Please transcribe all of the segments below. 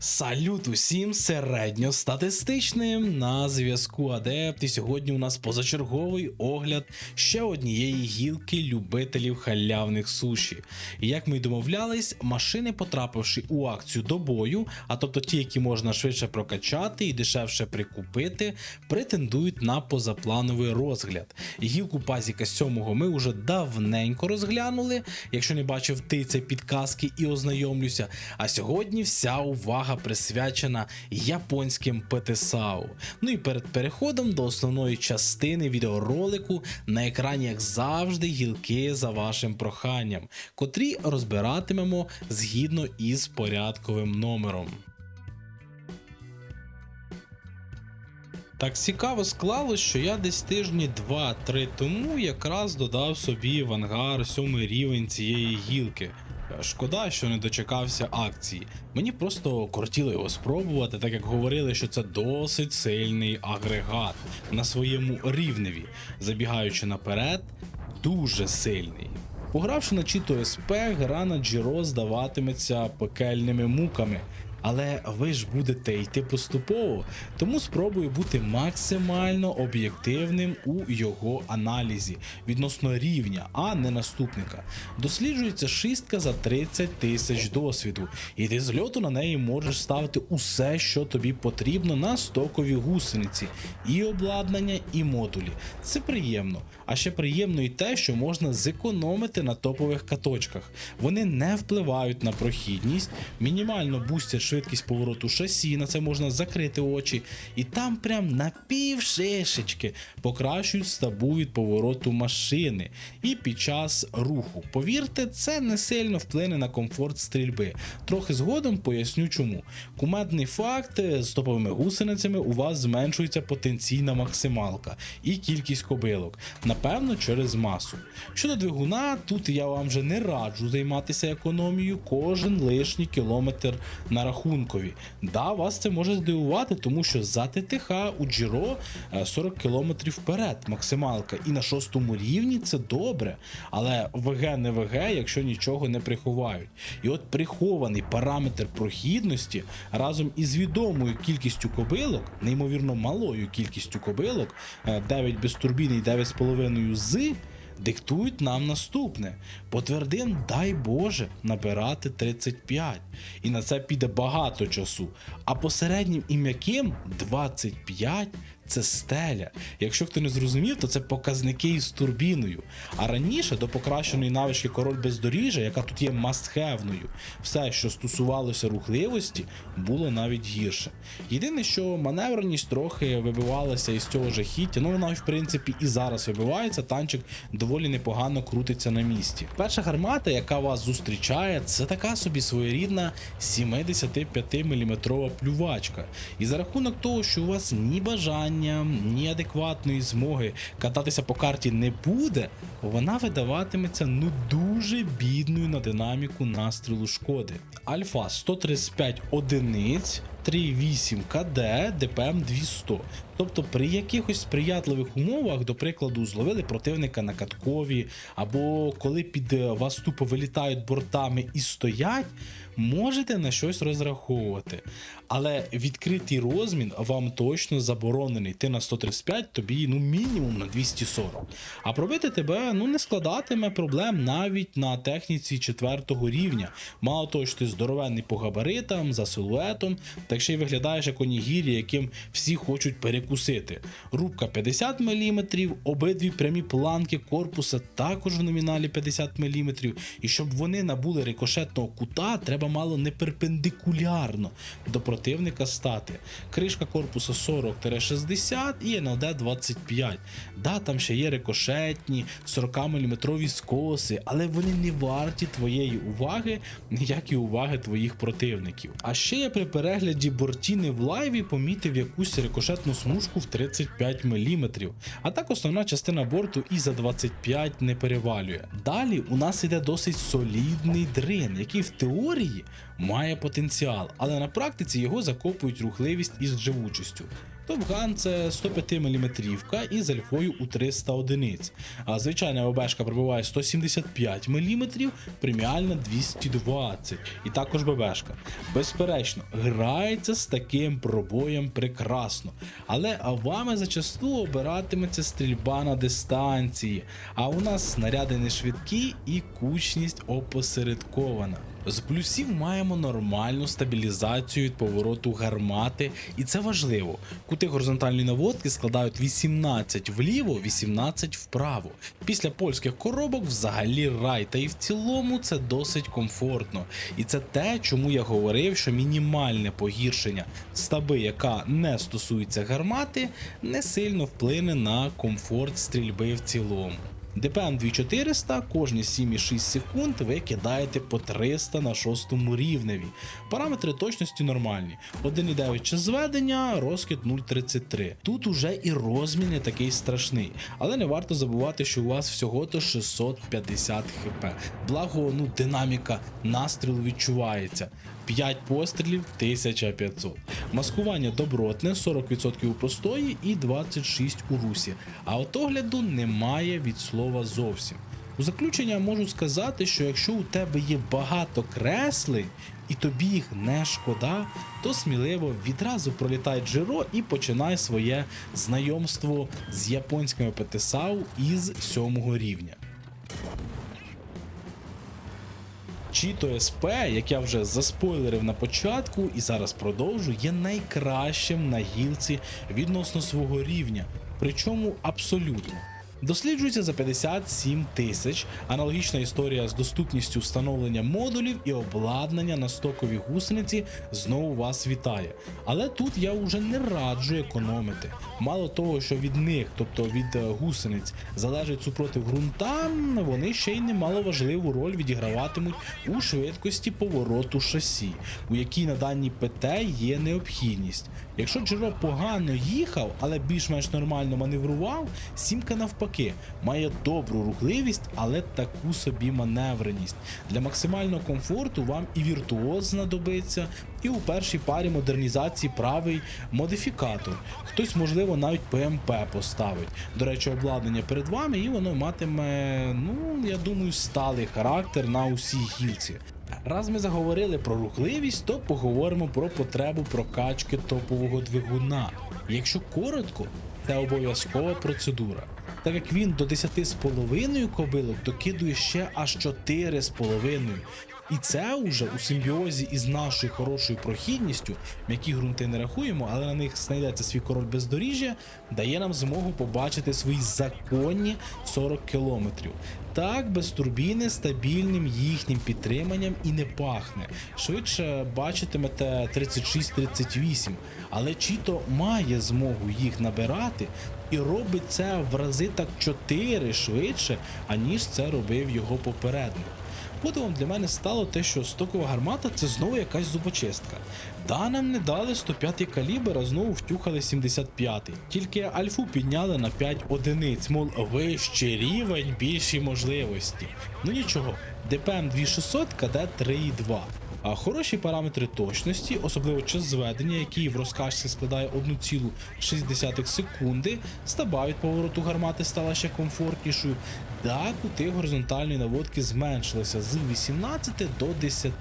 Салют усім середньостатистичним на зв'язку Адепт. І сьогодні у нас позачерговий огляд ще однієї гілки любителів халявних суші. І як ми й домовлялись, машини, потрапивши у акцію до бою, а тобто ті, які можна швидше прокачати і дешевше прикупити, претендують на позаплановий розгляд. Гілку пазіка 7 ми вже давненько розглянули. Якщо не бачив ти це підказки і ознайомлюся. А сьогодні вся увага присвячена японським ПТСАУ. Ну і перед переходом до основної частини відеоролику на екрані, як завжди, гілки за вашим проханням, котрі розбиратимемо згідно із порядковим номером. Так цікаво склалось, що я десь тижні 2-3 тому якраз додав собі в ангар сьомий рівень цієї гілки. Шкода, що не дочекався акції. Мені просто кортіло його спробувати, так як говорили, що це досить сильний агрегат на своєму рівневі, забігаючи наперед, дуже сильний. Погравши на Чіто СП, гра на Джіро здаватиметься пекельними муками. Але ви ж будете йти поступово, тому спробую бути максимально об'єктивним у його аналізі відносно рівня, а не наступника. Досліджується шістка за 30 тисяч досвіду, і ти з льоту на неї можеш ставити усе, що тобі потрібно на стокові гусениці, і обладнання, і модулі. Це приємно. А ще приємно і те, що можна зекономити на топових каточках. Вони не впливають на прохідність, мінімально бустять повороту шасі, на це можна закрити очі, і там прям на пів шишечки покращують стабу від повороту машини і під час руху. Повірте, це не сильно вплине на комфорт стрільби. Трохи згодом поясню чому. Кумедний факт з топовими гусеницями у вас зменшується потенційна максималка і кількість кобилок. Напевно, через масу. Щодо двигуна, тут я вам вже не раджу займатися економією кожен лишній кілометр на рахункові. Да, вас це може здивувати, тому що за ТТХ у Джіро е, 40 км вперед максималка, і на шостому рівні це добре. Але ВГ не ВГ, якщо нічого не приховають. І от прихований параметр прохідності разом із відомою кількістю кобилок, неймовірно малою кількістю кобилок, е, 9 без турбіни і 9,5 з. Диктують нам наступне. Потвердим, дай Боже, набирати 35. І на це піде багато часу. А по середнім і м'яким 25 це стеля. Якщо хто не зрозумів, то це показники із турбіною. А раніше до покращеної навички король бездоріжжя, яка тут є мастхевною, все, що стосувалося рухливості, було навіть гірше. Єдине, що маневреність трохи вибивалася із цього жахіття, ну вона в принципі і зараз вибивається, танчик доволі непогано крутиться на місці. Перша гармата, яка вас зустрічає, це така собі своєрідна 75 мм плювачка. І за рахунок того, що у вас ні бажання, ні адекватної змоги кататися по карті не буде, вона видаватиметься ну дуже бідною на динаміку настрілу шкоди. Альфа 135 одиниць. 3,8 КД ДПМ 200. Тобто при якихось сприятливих умовах, до прикладу, зловили противника на каткові, або коли під е, вас тупо вилітають бортами і стоять, можете на щось розраховувати. Але відкритий розмін вам точно заборонений. Ти на 135, тобі ну мінімум на 240. А пробити тебе ну не складатиме проблем навіть на техніці 4 рівня. Мало того, що ти здоровенний по габаритам, за силуетом, так ще й виглядаєш як онігірі, яким всі хочуть перекусити. Рубка 50 мм, обидві прямі планки корпуса також в номіналі 50 мм. І щоб вони набули рикошетного кута, треба мало не перпендикулярно до противника стати. Кришка корпуса 40-60 і НЛД 25. Да, там ще є рикошетні 40 мм скоси, але вони не варті твоєї уваги, як і уваги твоїх противників. А ще я при перегляді бортіни в лайві помітив якусь рикошетну смужку в 35 мм. А так основна частина борту і за 25 не перевалює. Далі у нас іде досить солідний дрин, який в теорії має потенціал, але на практиці його закопують рухливість із живучістю. Топган це 105 мм із альфою у 300 одиниць. А звичайна ББшка пробиває 175 мм, преміальна 220 і також ББшка. Безперечно, грається з таким пробоєм прекрасно. Але а вами зачасту обиратиметься стрільба на дистанції. А у нас снаряди не швидкі і кучність опосередкована. З плюсів маємо нормальну стабілізацію від повороту гармати, і це важливо. Кути горизонтальної наводки складають 18 вліво, 18 вправо. Після польських коробок взагалі рай, та і в цілому це досить комфортно. І це те, чому я говорив, що мінімальне погіршення стаби, яка не стосується гармати, не сильно вплине на комфорт стрільби в цілому. ДПМ 2400 кожні 7,6 секунд ви кидаєте по 300 на 6 рівневі. Параметри точності нормальні. 1,9 час зведення, розкид 0,33. Тут уже і розмін не такий страшний, але не варто забувати, що у вас всього то 650 хп. Благо, ну, динаміка настрілу відчувається. 5 пострілів 1500. Маскування добротне, 40% у простої і 26 у русі. А от огляду немає від слова зовсім. У заключення можу сказати, що якщо у тебе є багато креслень і тобі їх не шкода, то сміливо відразу пролітай джиро і починай своє знайомство з японськими ПТСАУ із 7 рівня. Чіто СП, як я вже заспойлерив на початку і зараз продовжу, є найкращим на гілці відносно свого рівня, причому абсолютно. Досліджується за 57 тисяч. Аналогічна історія з доступністю встановлення модулів і обладнання на стокові гусениці знову вас вітає. Але тут я вже не раджу економити. Мало того, що від них, тобто від е, гусениць, залежить супротив ґрунтам, вони ще й немало важливу роль відіграватимуть у швидкості повороту шасі, у якій на даній ПТ є необхідність. Якщо Джеро погано їхав, але більш-менш нормально маневрував, сімка навпаки має добру рухливість, але таку собі маневреність. Для максимального комфорту вам і віртуоз знадобиться, і у першій парі модернізації правий модифікатор. Хтось, можливо, навіть ПМП поставить. До речі, обладнання перед вами, і воно матиме, ну я думаю, сталий характер на усій гілці. Раз ми заговорили про рухливість, то поговоримо про потребу прокачки топового двигуна. Якщо коротко, це обов'язкова процедура. Так як він до 10,5 кобилок докидує ще аж 4,5. І це уже у симбіозі із нашою хорошою прохідністю, м'які ґрунти не рахуємо, але на них знайдеться свій король бездоріжжя, дає нам змогу побачити свої законні 40 кілометрів. Так, без турбіни стабільним їхнім підтриманням і не пахне. Швидше бачитимете 36-38, але Чіто має змогу їх набирати і робить це в рази так 4 швидше, аніж це робив його попередник. Подивом для мене стало те, що стокова гармата це знову якась зубочистка. Да, нам не дали 105 калібр, а знову втюхали 75. Тільки альфу підняли на 5 одиниць, мол, вищий рівень, більші можливості. Ну нічого, ДПМ 2600, КД 3,2. А хороші параметри точності, особливо час зведення, який в розкачці складає 1,6 секунди, стаба від повороту гармати стала ще комфортнішою. Да, кути горизонтальної наводки зменшилися з 18 до 10,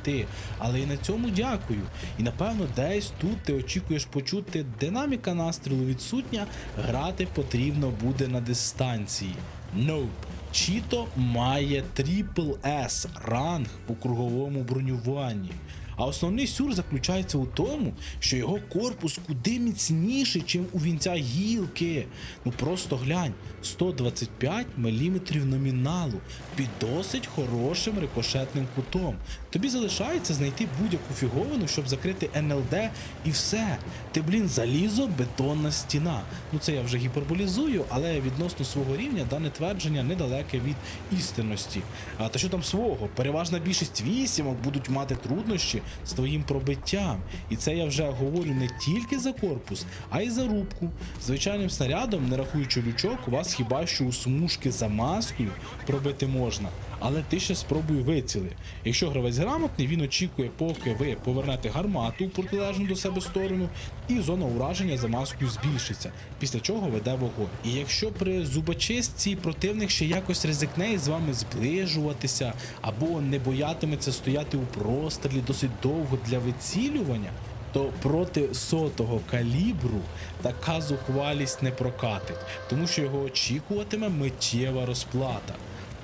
але і на цьому дякую. І напевно десь тут ти очікуєш почути динаміка настрілу відсутня, грати потрібно буде на дистанції. Nope. Чіто має Triple S ранг у круговому бронюванні. А основний сюр заключається у тому, що його корпус куди міцніший, ніж у вінця гілки. Ну просто глянь, 125 мм номіналу під досить хорошим рикошетним кутом. Тобі залишається знайти будь-яку фіговину, щоб закрити НЛД і все. Ти, блін, залізо, бетонна стіна. Ну це я вже гіперболізую, але відносно свого рівня дане твердження недалеке від істинності. А та що там свого? Переважна більшість вісімок будуть мати труднощі з твоїм пробиттям. І це я вже говорю не тільки за корпус, а й за рубку. Звичайним снарядом, не рахуючи лючок, у вас хіба що у смужки за маскою пробити можна. Але ти ще спробуй виціли. Якщо гравець грамотний, він очікує, поки ви повернете гармату у протилежну до себе сторону, і зона ураження за маскою збільшиться, після чого веде вогонь. І якщо при зубочистці противник ще якось ризикне із вами зближуватися, або не боятиметься стояти у прострілі досить довго для вицілювання, то проти сотого калібру така зухвалість не прокатить, тому що його очікуватиме миттєва розплата.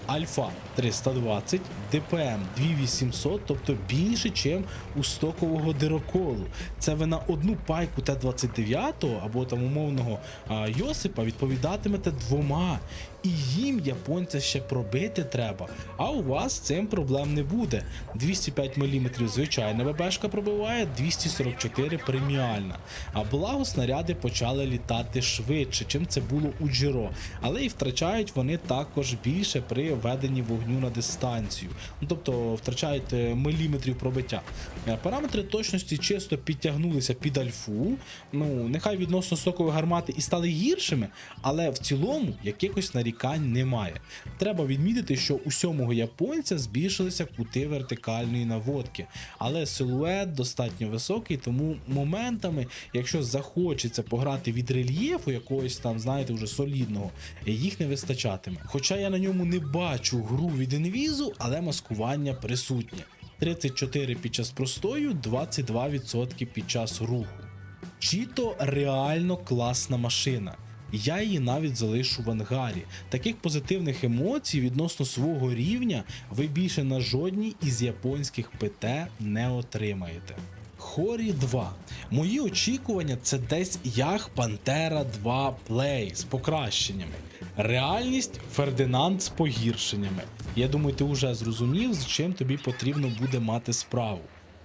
Альфа 320, ДПМ 2800, тобто більше, ніж у стокового дироколу. Це ви на одну пайку Т-29 або там умовного а, Йосипа відповідатимете двома. І їм японця ще пробити треба. А у вас цим проблем не буде. 205 мм звичайна ББшка пробиває, 244 преміальна. А благо снаряди почали літати швидше, чим це було у Джиро. Але і втрачають вони також більше при веденні вогню на дистанцію. Ну тобто втрачають е, міліметрів пробиття. Е, Параметри точності чисто підтягнулися під альфу. Ну, нехай відносно сокової гармати і стали гіршими, але в цілому якихось нарікань немає. Треба відмітити, що у сьомого японця збільшилися кути вертикальної наводки, але силует достатньо високий, тому моментами, якщо захочеться пограти від рельєфу якогось там, знаєте, вже солідного, їх не вистачатиме. Хоча я на ньому не бачу гру від інвізу, але маскування присутнє. 34 під час простою, 22% під час руху. Чіто реально класна машина. Я її навіть залишу в ангарі. Таких позитивних емоцій відносно свого рівня ви більше на жодній із японських ПТ не отримаєте. Хорі 2. Мої очікування це десь як Пантера 2 Play з покращеннями. Реальність Фердинанд з погіршеннями. Я думаю, ти вже зрозумів, з чим тобі потрібно буде мати справу.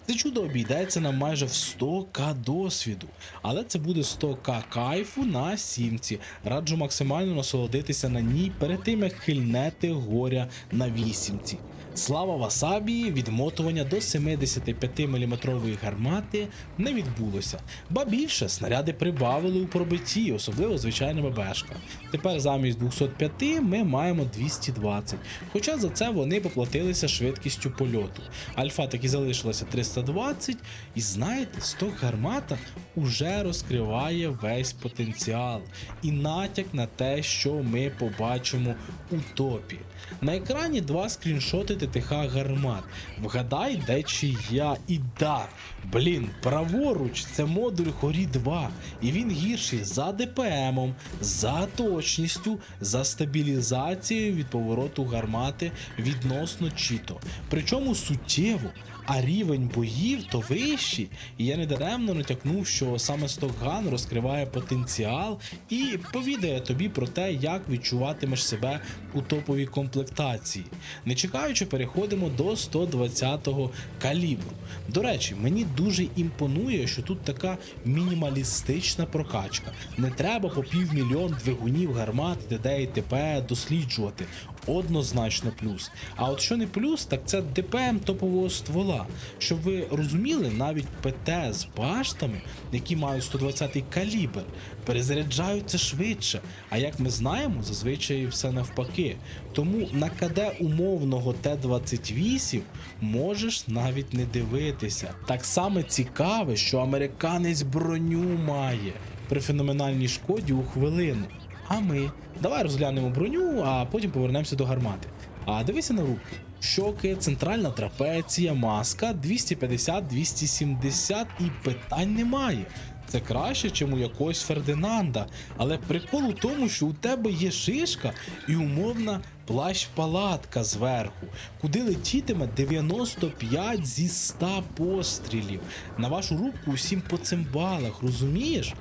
Це чудо обійдеться нам майже в 100к досвіду, але це буде 100к кайфу на сімці. Раджу максимально насолодитися на ній перед тим, як хильнете горя на вісімці. Слава Васабі, відмотування до 75 мм гармати не відбулося, ба більше снаряди прибавили у пробитті, особливо звичайна ББшка. Тепер замість 205 ми маємо 220, хоча за це вони поплатилися швидкістю польоту. Альфа таки залишилася 320, і знаєте, сток гармата уже розкриває весь потенціал і натяк на те, що ми побачимо у топі. На екрані два скріншоти ТТХ гармат. Вгадай, де чи я І да, блін, праворуч це модуль Хорі 2, і він гірший за ДПМом, за точністю, за стабілізацією від повороту гармати відносно чіто. Причому суттєво. А рівень боїв то вищий, і я недаремно натякнув, що саме Стокган розкриває потенціал і повідає тобі про те, як відчуватимеш себе у топовій комплектації. Не чекаючи, переходимо до 120-го калібру. До речі, мені дуже імпонує, що тут така мінімалістична прокачка. Не треба по півмільйон двигунів гармат, ДД і ТП досліджувати. Однозначно плюс. А от що не плюс, так це ДПМ топового ствола. Щоб ви розуміли, навіть ПТ з баштами, які мають 120-й калібр, перезаряджаються швидше. А як ми знаємо, зазвичай все навпаки. Тому на КД умовного Т-28 можеш навіть не дивитися. Так само цікаве, що американець броню має при феноменальній шкоді у хвилину. А ми давай розглянемо броню, а потім повернемося до гармати. А дивися на руку. Щоки, центральна трапеція, маска 250-270 і питань немає. Це краще, ніж у якогось Фердинанда. Але прикол у тому, що у тебе є шишка і умовна плащ-палатка зверху, куди летітиме 95 зі 100 пострілів. На вашу руку усім по цимбалах, розумієш?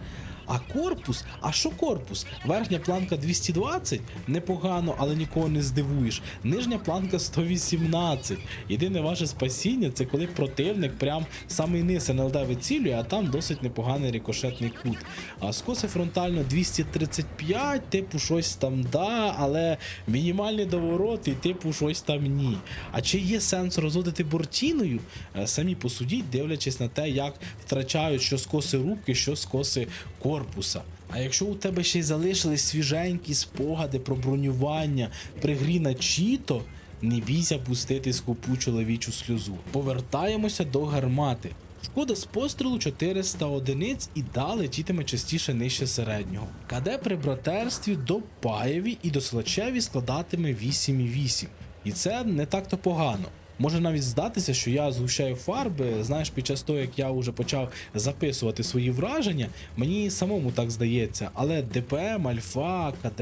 А корпус, а що корпус? Верхня планка 220, непогано, але нікого не здивуєш. Нижня планка 118. Єдине ваше спасіння це коли противник прям самий низ НЛД вицілює, а там досить непоганий рикошетний кут. А скоси фронтально 235, типу щось там да, але мінімальний доворот і типу щось там ні. А чи є сенс розводити бортіною? Е, Самі посудіть, дивлячись на те, як втрачають що скоси рубки, що скоси корпуса. А якщо у тебе ще й залишились свіженькі спогади про бронювання при грі на Чіто, Не бійся пустити скупу чоловічу сльозу. Повертаємося до гармати. Шкода з пострілу 400 одиниць і да летітиме частіше нижче середнього. КД при братерстві до Паєві і до Силачеві складатиме 8,8. І це не так-то погано. Може навіть здатися, що я згущаю фарби. Знаєш, під час того, як я вже почав записувати свої враження, мені самому так здається. Але ДПМ, Альфа, КД,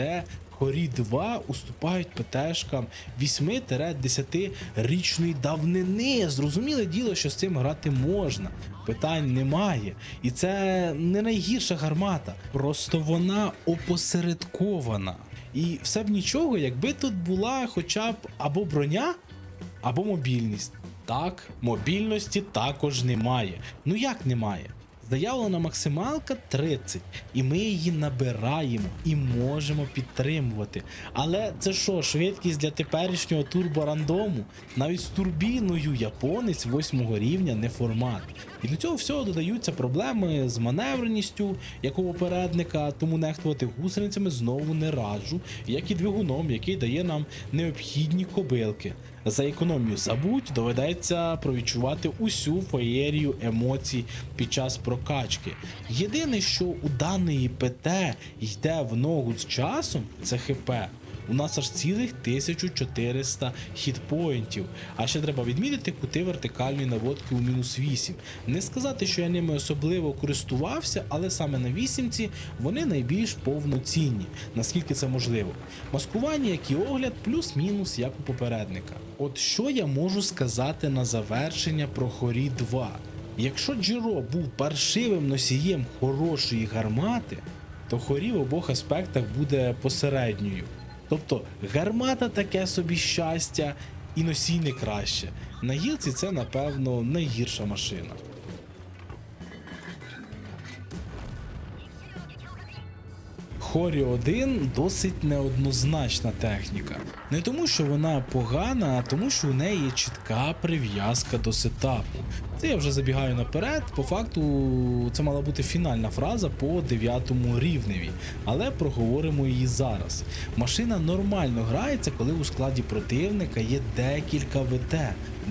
Хорі 2 уступають ПТшкам 8-10 річної давнини. Зрозуміле діло, що з цим грати можна. Питань немає. І це не найгірша гармата. Просто вона опосередкована. І все б нічого, якби тут була хоча б або броня, або мобільність. Так, мобільності також немає. Ну як немає? Заявлена максималка 30, і ми її набираємо і можемо підтримувати. Але це що, швидкість для теперішнього турборандому? Навіть з турбіною японець 8 рівня не формат. І до цього всього додаються проблеми з маневреністю, як у попередника, тому нехтувати гусеницями знову не раджу, як і двигуном, який дає нам необхідні кобилки. За економію забудь, доведеться провідчувати усю феєрію емоцій під час прокачки. Єдине, що у даної ПТ йде в ногу з часом, це ХП. У нас аж цілих 1400 хітпоінтів. А ще треба відмітити кути вертикальної наводки у мінус 8. Не сказати, що я ними особливо користувався, але саме на вісімці вони найбільш повноцінні, наскільки це можливо. Маскування, як і огляд, плюс-мінус, як у попередника. От що я можу сказати на завершення про Хорі 2. Якщо Джиро був паршивим носієм хорошої гармати, то хорі в обох аспектах буде посередньою. Тобто гармата таке собі щастя і носій не краще. На гілці це, напевно, найгірша машина. Хорі 1 досить неоднозначна техніка. Не тому, що вона погана, а тому, що у неї є чітка прив'язка до сетапу. Це я вже забігаю наперед. По факту це мала бути фінальна фраза по 9 рівневі, але проговоримо її зараз. Машина нормально грається, коли у складі противника є декілька ВТ,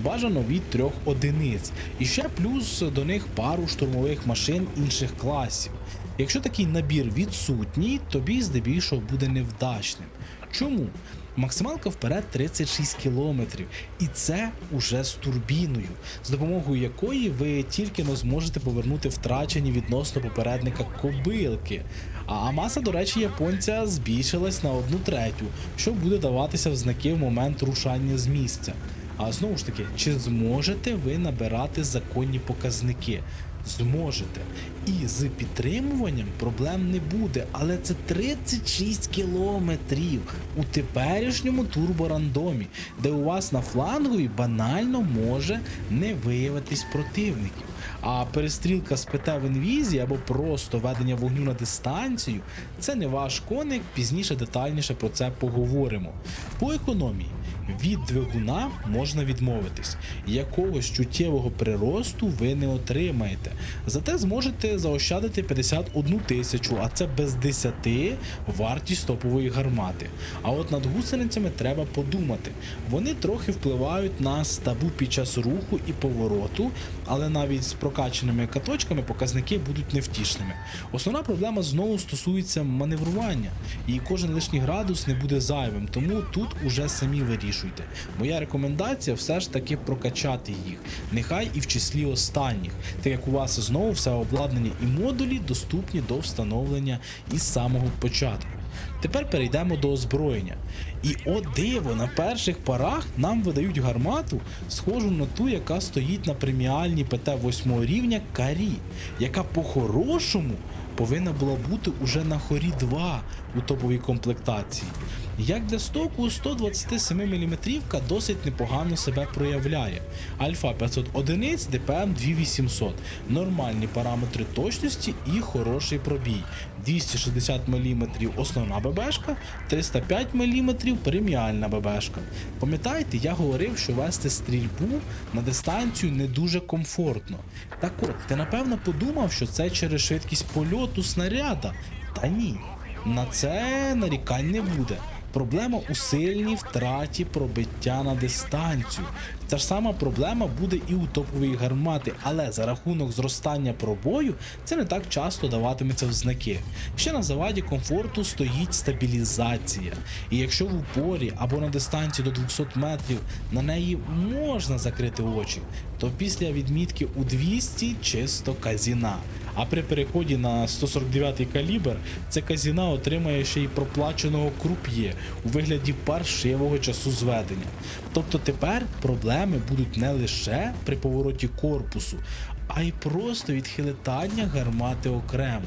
бажано від трьох одиниць, і ще плюс до них пару штурмових машин інших класів. Якщо такий набір відсутній, тобі здебільшого буде невдачним. Чому? Максималка вперед 36 км, і це уже з турбіною, з допомогою якої ви тільки но зможете повернути втрачені відносно попередника кобилки. А маса, до речі, японця збільшилась на одну третю, що буде даватися в знаки в момент рушання з місця. А знову ж таки, чи зможете ви набирати законні показники? Зможете. І з підтримуванням проблем не буде, але це 36 кілометрів у теперішньому турборандомі, де у вас на флангові банально може не виявитись противників. А перестрілка з ПТ в інвізі або просто ведення вогню на дистанцію це не ваш коник, пізніше детальніше про це поговоримо. По економії. Від двигуна можна відмовитись. Якогось чуттєвого приросту ви не отримаєте. Зате зможете заощадити 51 тисячу, а це без 10 вартість топової гармати. А от над гусеницями треба подумати. Вони трохи впливають на стабу під час руху і повороту, але навіть з прокаченими каточками показники будуть невтішними. Основна проблема знову стосується маневрування, і кожен лишній градус не буде зайвим, тому тут уже самі вирішуйте. Моя рекомендація все ж таки прокачати їх, нехай і в числі останніх, так як у вас знову все обладнання і модулі доступні до встановлення із самого початку. Тепер перейдемо до озброєння. І о диво, на перших парах нам видають гармату, схожу на ту, яка стоїть на преміальній ПТ 8 рівня Карі, яка по-хорошому повинна була бути уже на хорі 2 у топовій комплектації. Як для стоку, 127 мм досить непогано себе проявляє. Альфа 500 одиниць, ДПМ 2800, нормальні параметри точності і хороший пробій. 260 мм основна ББшка, 305 мм преміальна ББшка. Пам'ятаєте, я говорив, що вести стрільбу на дистанцію не дуже комфортно. Так от, ти напевно подумав, що це через швидкість польоту снаряда. Та ні, на це нарікань не буде. Проблема у сильній втраті пробиття на дистанцію. Та ж сама проблема буде і у топової гармати, але за рахунок зростання пробою це не так часто даватиметься в знаки. Ще на заваді комфорту стоїть стабілізація. І якщо в упорі або на дистанції до 200 метрів на неї можна закрити очі, то після відмітки у 200 чисто казіна. А при переході на 149 калібр це казіна отримає ще й проплаченого круп'є у вигляді паршивого часу зведення. Тобто тепер проблеми будуть не лише при повороті корпусу, а й просто від хилитання гармати окремо.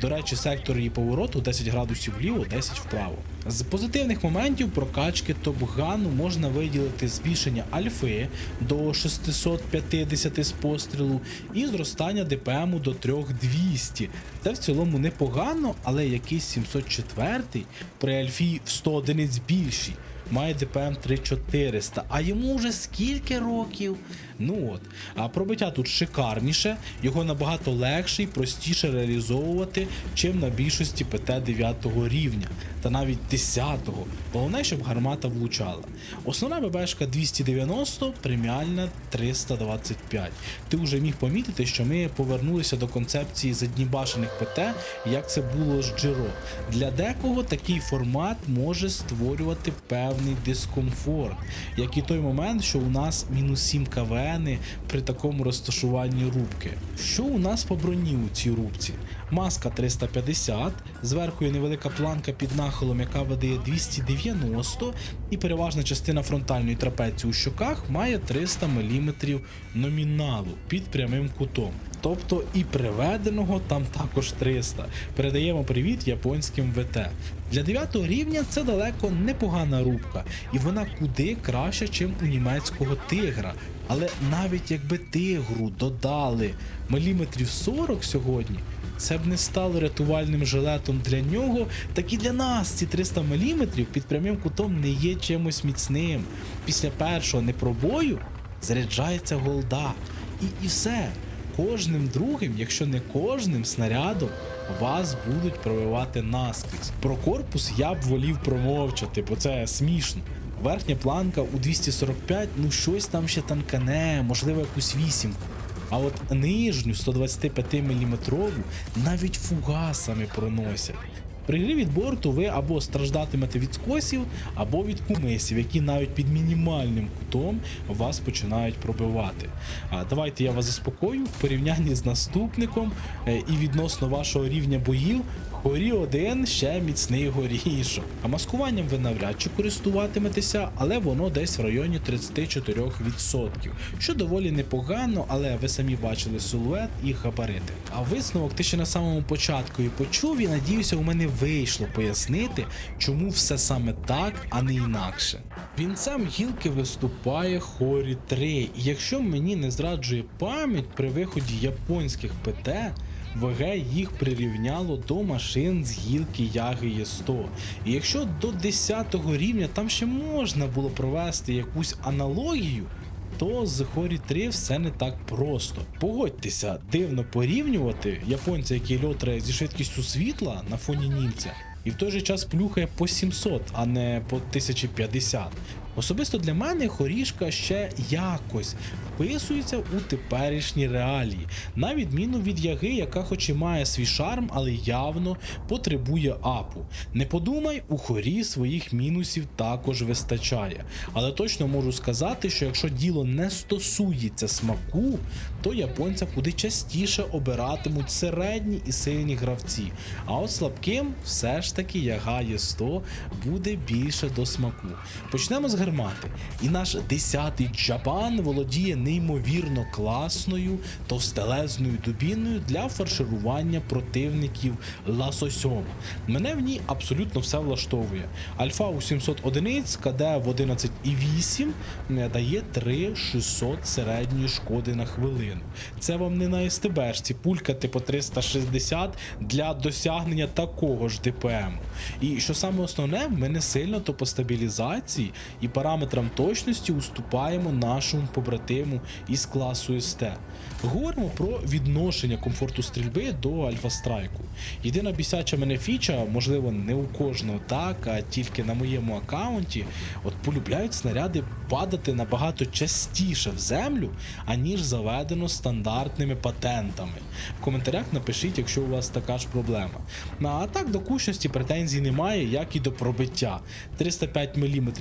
До речі, сектор її повороту 10 градусів вліво, 10 вправо. З позитивних моментів прокачки Топгану можна виділити збільшення альфи до 650 з пострілу і зростання ДПМу до 3200. Це в цілому непогано, але якийсь 704 при альфі в 100 одиниць більший має ДПМ 3400, а йому вже скільки років? Ну от. А пробиття тут шикарніше, його набагато легше і простіше реалізовувати, чим на більшості ПТ 9 рівня, та навіть 10-го. Головне, щоб гармата влучала. Основна ББшка 290, преміальна 325. Ти вже міг помітити, що ми повернулися до концепції заднібашених ПТ, як це було з Джиро. Для декого такий формат може створювати певний дискомфорт, як і той момент, що у нас мінус 7 КВН при такому розташуванні рубки. Що у нас по броні у цій рубці? Маска 350, зверху є невелика планка під нахилом, яка видає 290, і переважна частина фронтальної трапеції у щоках має 300 мм номіналу під прямим кутом. Тобто і приведеного там також 300. Передаємо привіт японським ВТ. Для 9 рівня це далеко непогана рубка, і вона куди краще, ніж у німецького тигра. Але навіть якби тигру додали міліметрів 40 сьогодні, це б не стало рятувальним жилетом для нього, так і для нас ці 300 мм під прямим кутом не є чимось міцним. Після першого непробою заряджається голда. І, і все. Кожним другим, якщо не кожним снарядом, вас будуть пробивати наскрізь. Про корпус я б волів промовчати, бо це смішно. Верхня планка у 245, ну щось там ще танкане, можливо, якусь вісімку. А от нижню 125 мм навіть фугасами проносять. При грі від борту ви або страждатимете від скосів, або від кумисів, які навіть під мінімальним кутом вас починають пробивати. А давайте я вас заспокою в порівнянні з наступником е, і відносно вашого рівня боїв. Горі один ще міцний горішок. А маскуванням ви навряд чи користуватиметеся, але воно десь в районі 34%, що доволі непогано, але ви самі бачили силует і габарити. А висновок ти ще на самому початку і почув, і надіюся, у мене вийшло пояснити, чому все саме так, а не інакше. Вінцем гілки виступає Хорі 3, і якщо мені не зраджує пам'ять при виході японських ПТ. ВГ їх прирівняло до машин з гілки Яги Є100. І якщо до 10 рівня там ще можна було провести якусь аналогію, то з Хорі 3 все не так просто. Погодьтеся, дивно порівнювати японця, який льотає зі швидкістю світла на фоні німця, і в той же час плюхає по 700, а не по 1050. Особисто для мене хорішка ще якось вписується у теперішні реалії, на відміну від яги, яка хоч і має свій шарм, але явно потребує апу. Не подумай, у хорі своїх мінусів також вистачає. Але точно можу сказати, що якщо діло не стосується смаку, то японця куди частіше обиратимуть середні і сильні гравці. А от слабким все ж таки яга є 100 буде більше до смаку. Почнемо з гармати. І наш 10-й Джапан володіє неймовірно класною товстелезною дубіною для фарширування противників ласосьома. Мене в ній абсолютно все влаштовує. Альфа у 700 одиниць, КД в 11,8 е, дає 3600 середньої шкоди на хвилину. Це вам не на СТБшці пулькати по 360 для досягнення такого ж ДПМ. І що саме основне, ми не сильно то по стабілізації і параметрам точності уступаємо нашому побратиму із класу СТ. Говоримо про відношення комфорту стрільби до Альфа Страйку. Єдина бісяча мене фіча, можливо, не у кожного так, а тільки на моєму аккаунті, от полюбляють снаряди падати набагато частіше в землю, аніж заведено стандартними патентами. В коментарях напишіть, якщо у вас така ж проблема. Ну, а так до кучності претензій немає, як і до пробиття. 305 мм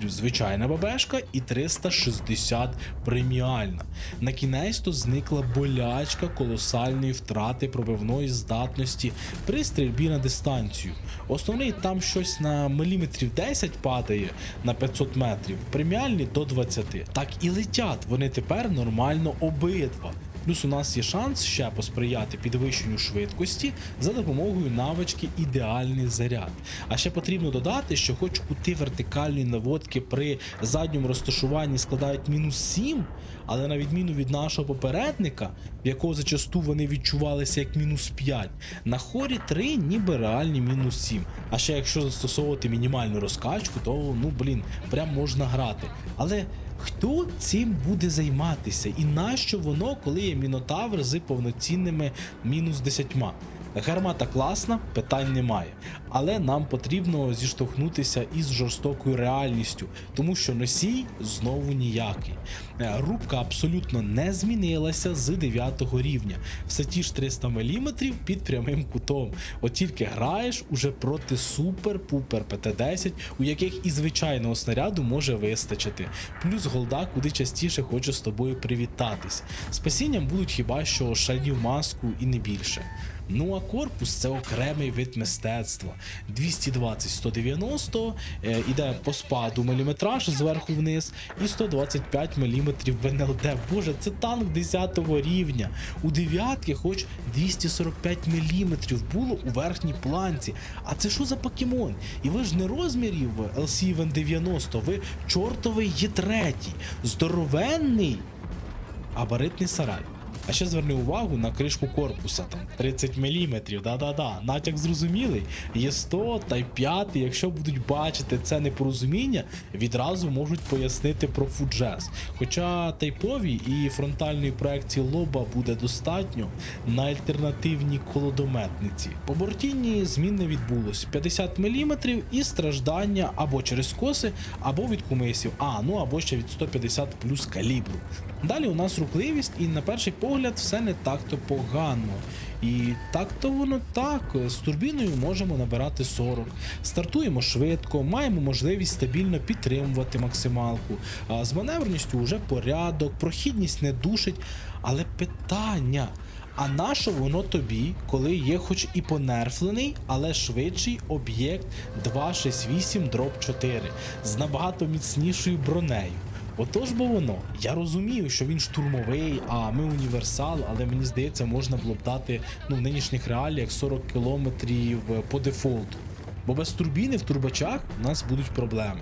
звичайна бабешка і 360 преміальна. На кінець то зникла болячка колосальної втрати пробивної здатності при стрільбі на дистанцію. Основний там щось на міліметрів 10 падає на 500 метрів, преміальні до 20. Так і летять вони тепер нормально обидва. Плюс у нас є шанс ще посприяти підвищенню швидкості за допомогою навички ідеальний заряд. А ще потрібно додати, що хоч кути вертикальної наводки при задньому розташуванні складають мінус 7, але на відміну від нашого попередника, в якого зачасту вони відчувалися як мінус 5, на хорі 3 ніби реальні мінус 7. А ще якщо застосовувати мінімальну розкачку, то ну блін, прям можна грати. Але Хто цим буде займатися і нащо воно, коли є мінотавр з повноцінними мінус 10? Гармата класна, питань немає. Але нам потрібно зіштовхнутися із жорстокою реальністю, тому що носій знову ніякий. Е, Рубка абсолютно не змінилася з 9 рівня. Все ті ж 300 мм під прямим кутом. От тільки граєш уже проти супер-пупер ПТ-10, у яких і звичайного снаряду може вистачити. Плюс голда куди частіше хоче з тобою привітатись. Спасінням будуть хіба що шальні маску і не більше. Ну а корпус це окремий вид мистецтва. 220-190 е, іде по спаду міліметраж зверху вниз, і 125 мм в НЛД. Боже, це танк 10 рівня. У дев'ятки хоч 245 мм було у верхній планці. А це що за покемон? І ви ж не розмірів LCVN 90, ви чортовий є третій, здоровенний габаритний сарай. А ще зверни увагу на кришку корпуса, там 30 мм, да-да-да, натяк зрозумілий. Є 100 та й 5, якщо будуть бачити це непорозуміння, відразу можуть пояснити про фуджес. Хоча тайпові і фронтальної проекції лоба буде достатньо на альтернативній колодометниці. По бортінні змін не відбулось 50 мм і страждання або через коси, або від кумисів, а ну або ще від 150 плюс калібру. Далі у нас рухливість, і на перший погляд все не так-то погано. І так-то воно так. З турбіною можемо набирати 40. Стартуємо швидко, маємо можливість стабільно підтримувати максималку. А з маневрністю вже порядок, прохідність не душить. Але питання. А нащо воно тобі, коли є хоч і понерфлений, але швидший об'єкт 268 4 з набагато міцнішою бронею? Отож бо воно. Я розумію, що він штурмовий, а ми універсал, але мені здається, можна було б дати ну, в нинішніх реаліях 40 кілометрів по дефолту. Бо без турбіни в турбачах у нас будуть проблеми.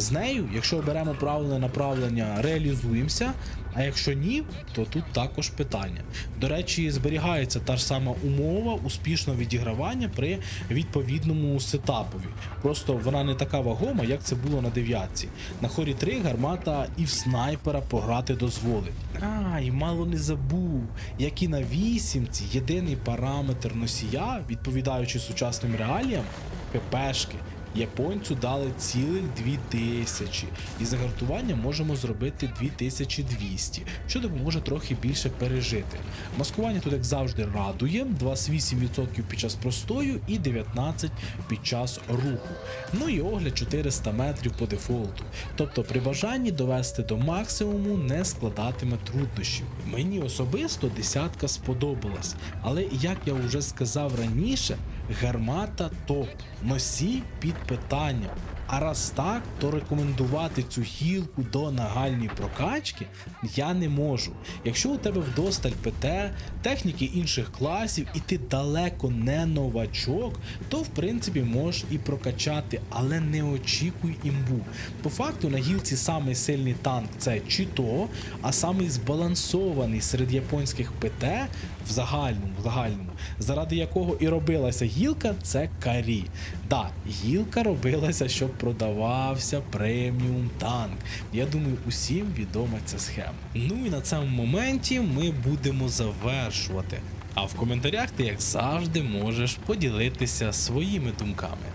З нею, якщо оберемо правильне направлення, реалізуємося. А якщо ні, то тут також питання. До речі, зберігається та ж сама умова успішного відігравання при відповідному сетапові. Просто вона не така вагома, як це було на дев'ятці. На хорі 3 гармата і в снайпера пограти дозволить. А, і мало не забув, як і на вісімці єдиний параметр носія, відповідаючи сучасним реаліям, ППшки. Японцю дали цілих 2000, і загартування можемо зробити 2200, що допоможе трохи більше пережити. Маскування тут, як завжди, радує: 28% під час простою і 19% під час руху. Ну і огляд 400 метрів по дефолту. Тобто при бажанні довести до максимуму не складатиме труднощів. Мені особисто десятка сподобалась, але як я вже сказав раніше, гармата топ, носій під питанням. А раз так, то рекомендувати цю гілку до нагальної прокачки я не можу. Якщо у тебе вдосталь ПТ, техніки інших класів, і ти далеко не новачок, то в принципі можеш і прокачати, але не очікуй імбу. По факту на гілці самий сильний танк це Чіто, а самий збалансований серед японських ПТ в загальному, в загальному, заради якого і робилася гілка, це карі. Да, гілка робилася, щоб продавався преміум танк. Я думаю, усім відома ця схема. Ну і на цьому моменті ми будемо завершувати. А в коментарях ти, як завжди, можеш поділитися своїми думками.